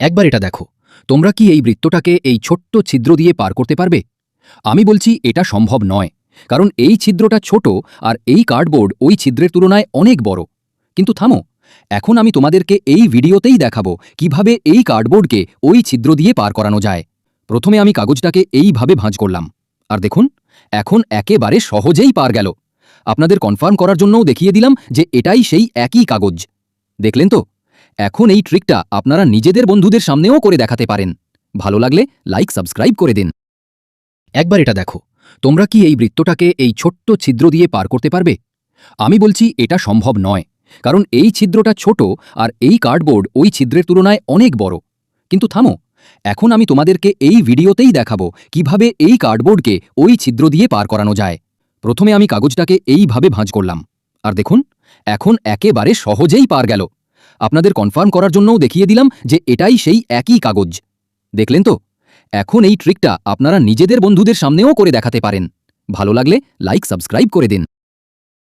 একবার এটা দেখো। তোমরা কি এই বৃত্তটাকে এই ছোট্ট ছিদ্র দিয়ে পার করতে পারবে? আমি বলছি এটা সম্ভব নয়, কারণ এই ছিদ্রটা ছোট আর এই কার্ডবোর্ড ওই ছিদ্রের তুলনায় অনেক বড়। কিন্তু থামো, এখন আমি তোমাদেরকে এই ভিডিওতেই দেখাবো কীভাবে এই কার্ডবোর্ডকে ওই ছিদ্র দিয়ে পার করানো যায়। প্রথমে আমি কাগজটাকে এইভাবে ভাঁজ করলাম। আর দেখুন, এখন একেবারে সহজেই পার গেল। আপনাদের কনফার্ম করার জন্যও দেখিয়ে দিলাম যে এটাই সেই একই কাগজ। দেখলেন তো? এখন এই ট্রিকটা আপনারা নিজেদের বন্ধুদের সামনেও করে দেখাতে পারেন। ভালো লাগলে লাইক সাবস্ক্রাইব করে দিন। একবার এটা দেখো, তোমরা কি এই বৃত্তটাকে এই ছোট্ট ছিদ্র দিয়ে পার করতে পারবে? আমি বলছি এটা সম্ভব নয়, কারণ এই ছিদ্রটা ছোট আর এই কার্ডবোর্ড ওই ছিদ্রের তুলনায় অনেক বড়। কিন্তু থামো, এখন আমি তোমাদেরকে এই ভিডিওতেই দেখাবো কীভাবে এই কার্ডবোর্ডকে ওই ছিদ্র দিয়ে পার করানো যায়। প্রথমে আমি কাগজটাকে এইভাবে ভাঁজ করলাম। আর দেখুন, এখন একেবারে সহজেই পার গেল। আপনাদের কনফার্ম করার জন্যও দেখিয়ে দিলাম যে এটাই সেই একই কাগজ। দেখলেন তো? এখন এই ট্রিকটা আপনারা নিজেদের বন্ধুদের সামনেও করে দেখাতে পারেন। ভালো লাগলে লাইক সাবস্ক্রাইব করে দিন।